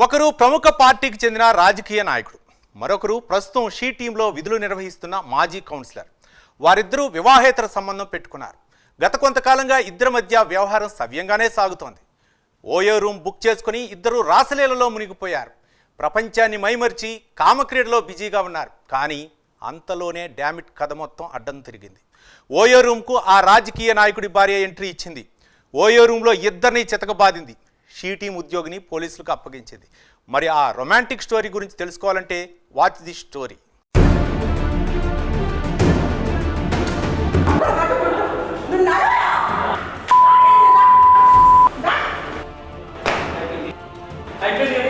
ఒకరు ప్రముఖ పార్టీకి చెందిన రాజకీయ నాయకుడు మరొకరు ప్రస్తుతం షీ టీంలో విధులు నిర్వహిస్తున్న మాజీ కౌన్సిలర్. వారిద్దరూ వివాహేతర సంబంధం పెట్టుకున్నారు. గత కొంతకాలంగా ఇద్దరి మధ్య వ్యవహారం సవ్యంగానే సాగుతోంది. ఓయో రూమ్ బుక్ చేసుకుని ఇద్దరు రాసలీలలో మునిగిపోయారు. ప్రపంచాన్ని మైమర్చి కామక్రీడలో బిజీగా ఉన్నారు. కానీ అంతలోనే డామిట్ కథ మొత్తం అడ్డం తిరిగింది. ఓయో రూమ్కు ఆ రాజకీయ నాయకుడి భార్య ఎంట్రీ ఇచ్చింది. ఓయో రూమ్లో ఇద్దరిని చితకబాదింది. షీ టీం ఉద్యోగిని పోలీసులకు అప్పగించింది. మరి ఆ రొమాంటిక్ స్టోరీ గురించి తెలుసుకోవాలంటే వాచ్ ది స్టోరీ? అయిపోయింది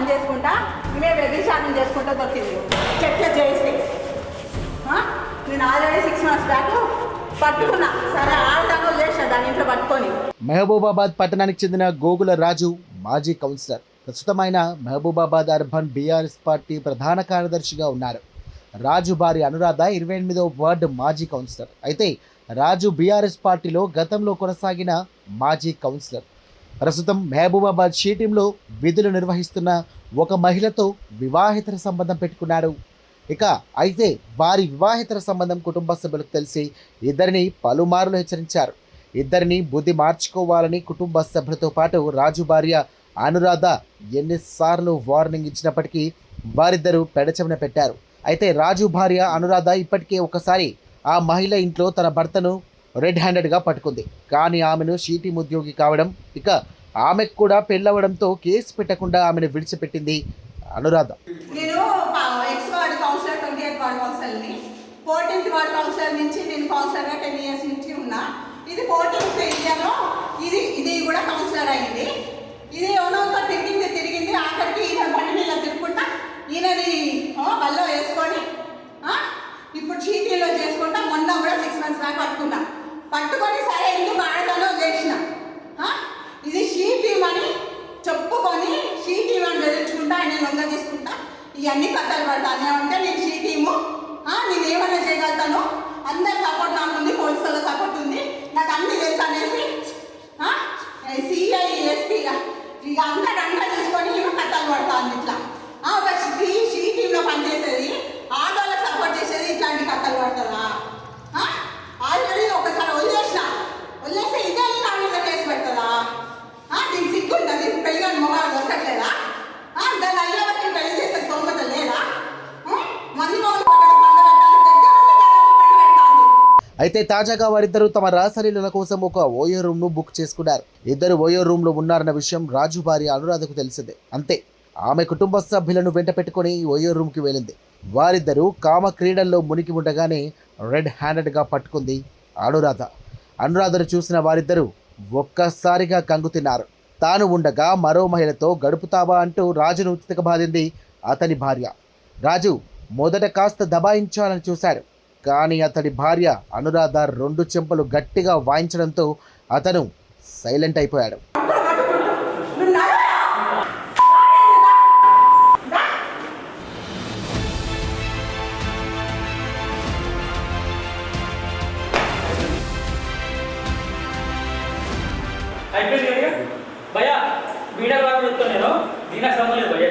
పని చేసుకుంటా ఇవే వ్యభిచారం చేసుకుంటా దొరికింది. చెట్ల చేసి నేను ఆల్రెడీ సిక్స్ మంత్స్ బ్యాక్ పట్టుకున్నా. సరే ఆడదాకా చేసిన దాని ఇంట్లో పట్టుకొని. మహబూబాబాద్ పట్టణానికి చెందిన గోగుల రాజు మాజీ కౌన్సిలర్. ప్రస్తుతం ఆయన మహబూబాబాద్ అర్బన్ బీఆర్ఎస్ పార్టీ ప్రధాన కార్యదర్శిగా ఉన్నారు. రాజు భార్య అనురాధ ఇరవై ఎనిమిదవ వార్డు మాజీ కౌన్సిలర్. అయితే రాజు బీఆర్ఎస్ పార్టీలో గతంలో కొనసాగిన మాజీ కౌన్సిలర్. ప్రస్తుతం మహబూబాబాద్ షీటీంలో విధులు నిర్వహిస్తున్న ఒక మహిళతో వివాహేతర సంబంధం పెట్టుకున్నాడు. ఇక అయితే వారి వివాహేతర సంబంధం కుటుంబ సభ్యులకు తెలిసి ఇద్దరిని పలుమార్లు హెచ్చరించారు. ఇద్దరిని బుద్ధి మార్చుకోవాలని కుటుంబ సభ్యులతో పాటు రాజు భార్య అనురాధ ఎన్నిసార్లు వార్నింగ్ ఇచ్చినప్పటికీ వారిద్దరూ పెడచెవిన పెట్టారు. అయితే రాజు భార్య అనురాధ ఇప్పటికే ఒకసారి ఆ మహిళ ఇంట్లో తన భర్తను రెడ్ హ్యాండెడ్గా పట్టుకుంది. కానీ ఆమెను షీటీ ఉద్యోగి కావడం ఇక ఆమెకు కూడా పెళ్ళవడంతో కేసు పెట్టకుండా ఆమెను విడిచిపెట్టింది అనురాధ. నేను ex ward councillor twenty eighth ward కౌన్సిలర్ని fourteenth ward councillor నుంచి నేను కౌన్సిలర్గా టెన్ ఇయర్స్ నుంచి ఉన్నా. ఇది ఫోర్టీన్త్ ఇది ఇది కూడా కౌన్సిలర్ అయింది ఇది ఎవరోతో తిరిగింది తిరిగింది ఆఖరికి ఈయన బండి మీద తిరుగుకుంటా ఈయనని ఆ, వల్ల వేసుకొని ఆ, ఇప్పుడు చీటీలో చేసుకుంటా మొన్న కూడా సిక్స్ మంత్స్ బ్యాక్ పట్టుకున్నా పట్టుకొని సరే ఎందుకు ఆడతానో చేసిన. ఇది షీ టీమ్ అని చెప్పుకొని షీ టీమ్ అని బెదిరించుకుంటా ఆయన లొంగ తీసుకుంటా ఇవన్నీ కథలు పడతాను అంటే నేను షీ టీము ఆ, నేను ఏమైనా చేయగలుగుతాను అందరి సపోర్ట్ నాకు ఉంది పోలీసుల సపోర్ట్ ఉంది నాకు అన్ని తెలుసు అనేసి సిఐ ఎస్పీ ఇక అందరు అంతా తీసుకొని ఈమె కథలు పడతాను ఇట్లా ఆ, ఒక షీ షీ టీంలో పనిచేసేది ఆడవాళ్ళకి సపోర్ట్ చేసేది ఇట్లాంటి కథలు పడుతుందా ఆల్రెడీ ఒకసారి వదిలేసిన వదిలేస్తే ఇదే నా మీద కేసు పెడుతుందా ఆ, దీనికి సిగ్గు ఉంటుంది పెళ్ళి కానీ మొగాడు దొరకట్లేదా ఆ, దాని అయ్యవరికి పెళ్ళి చేసే స్తోమత లేదా ఆ, మంది మొగలు పండుగ పండుగ పెట్టాలి దగ్గర ఉండి దాదాపు పండుగ పెట్టాలి అయితే తాజాగా వారిద్దరూ తమ రాసలీలల కోసం ఒక ఓయో రూమ్ను బుక్ చేసుకున్నారు. ఇద్దరు ఓయో రూమ్లో ఉన్నారన్న విషయం రాజు భార్య అనురాధకు తెలిసిందే. అంతే ఆమె కుటుంబ సభ్యులను వెంట పెట్టుకుని ఓయో రూమ్కి వెళ్ళింది. వారిద్దరూ కామ క్రీడల్లో మునిగి ఉండగానే రెడ్ హ్యాండెడ్గా పట్టుకుంది అనురాధ. అనురాధను చూసిన వారిద్దరూ ఒక్కసారిగా కంగు తిన్నారు. తాను ఉండగా మరో మహిళతో గడుపుతావా అంటూ రాజును ఉచితకబాదింది అతని భార్య. రాజు మొదట కాస్త దబాయించాలని చూశాడు. కానీ అతడి భార్య అనురాధ రెండు చెంపలు గట్టిగా వాయించడంతో అతను సైలెంట్ అయిపోయాడు. నువ్వు వీడియో కాల్ నేను. దీనికి సంబంధం లేదు భయ్యా.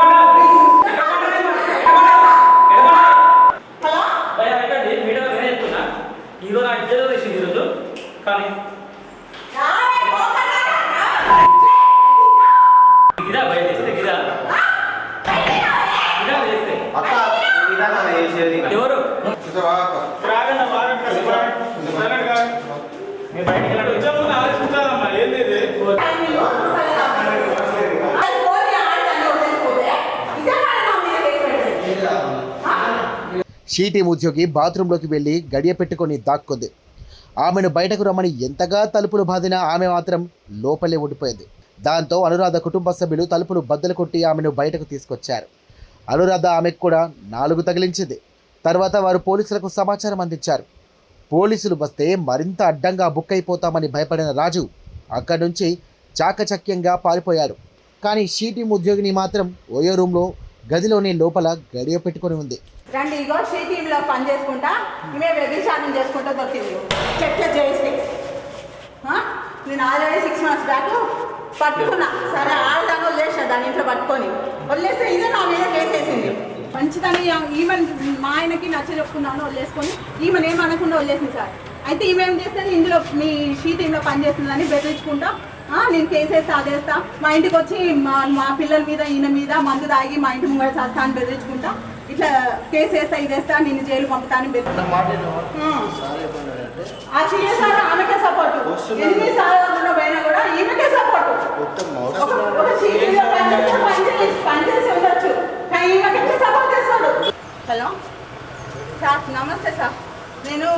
షీటీ ఉద్యోగి బాత్రూంలోకి వెళ్ళి గడియ పెట్టుకొని దాక్కుంది. ఆమెను బయటకు రమ్మని ఎంతగా తలుపులు బాదినా ఆమె మాత్రం లోపలే ఉండిపోయింది. దాంతో అనురాధ కుటుంబ సభ్యులు తలుపులు బద్దలు కొట్టి ఆమెను బయటకు తీసుకొచ్చారు. అనురాధ ఆమెకు కూడా నాలుగు తగిలించింది. తర్వాత వారు పోలీసులకు సమాచారం అందించారు. పోలీసులు వస్తే మరింత అడ్డంగా బుక్ అయిపోతామని భయపడిన రాజు అక్కడి నుంచి చాకచక్యంగా పారిపోయారు. కానీ షీటీ ఉద్యోగిని మాత్రం ఓయో రూమ్లో గదిలోని లోపల గడియ పెట్టుకొని ఉంది. రండి ఇగో షీ పని చేసుకుంటా ఈమె వ్యభిచారం చేసుకుంటా దొరికింది. చెట్ల చేసి. నేను ఆల్రెడీ సిక్స్ మంత్స్ బ్యాక్ పట్టుకున్నా. సరే ఆడదాకా వదిలేసిన దాని ఇంట్లో పట్టుకొని. వదిలేస్తే ఇదే నా మీద కేసేసింది మంచిదని ఈమె మా ఆయనకి నచ్చ చెప్పుకున్నాను వదిలేసుకొని ఈమెను ఏమనకుండా వదిలేసింది సార్. అయితే ఈమె ఏం చేస్తుంది? ఇందులో మీ షీ టీంలో పని చేస్తుందని బెదిరించుకుంటా నేను కేసేస్తా అదేస్తా మా ఇంటికి వచ్చి మా మా పిల్లల మీద ఈయన మీద మందు తాగి మా ఇంటి ముంగడ చేస్తా అని బెదిరించుకుంటా. ఇట్లా కేసు వేస్తా ఇదేస్తా నేను జైలు పంపుతా అని బెదిరి ఆ. సార్ ఆమెకే సపోర్ట్. ఎన్ని సార్లు పోయినా కూడా ఈమెకే సపోర్ట్. ఒక పనిచేసి ఉండొచ్చు. కానీ ఈమెకే సపోర్ట్ చేస్తాడు. హలో? సార్ నమస్తే సార్. నేను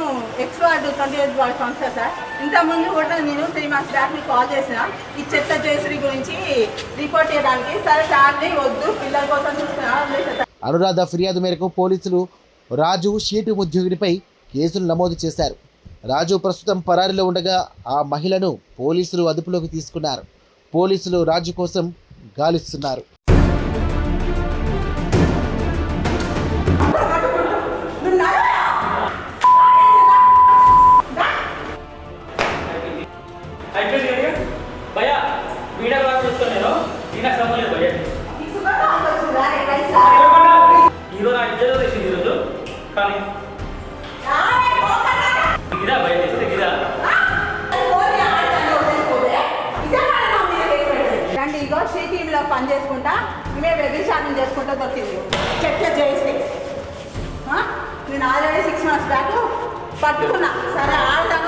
ex ward twenty eighth ward councillor sir ఇంతకుముందు కూడా నేను త్రీ మంత్స్ బ్యాక్ మీకు కాల్ చేసిన. ఈ చెత్త జయశ్రీ గురించి రిపోర్ట్ చేయడానికి. సరే ఫ్యామిలీ వద్దు పిల్లల కోసం చూస్తున్నా అనురాధ ఫిర్యాదు మేరకు పోలీసులు రాజు షీటు ఉద్యోగినిపై కేసులు నమోదు చేశారు. రాజు ప్రస్తుతం పరారిలో ఉండగా ఆ మహిళను పోలీసులు అదుపులోకి తీసుకున్నారు. పోలీసులు రాజు కోసం గాలిస్తున్నారు. ఈరోజు నాకు ఇద్దరు తెచ్చింది ఈరోజు. కానీ రారే, పోకరా. రండి ఇగో షీ టీంలో పని చేసుకుంటా ఈమె వ్యభిచారం చేసుకుంటా దొరికింది. చెట్ల చేసి నేను ఆల్రెడీ సిక్స్ మంత్స్ బ్యాక్ పట్టుకున్నా. సరే ఆడదాన్ని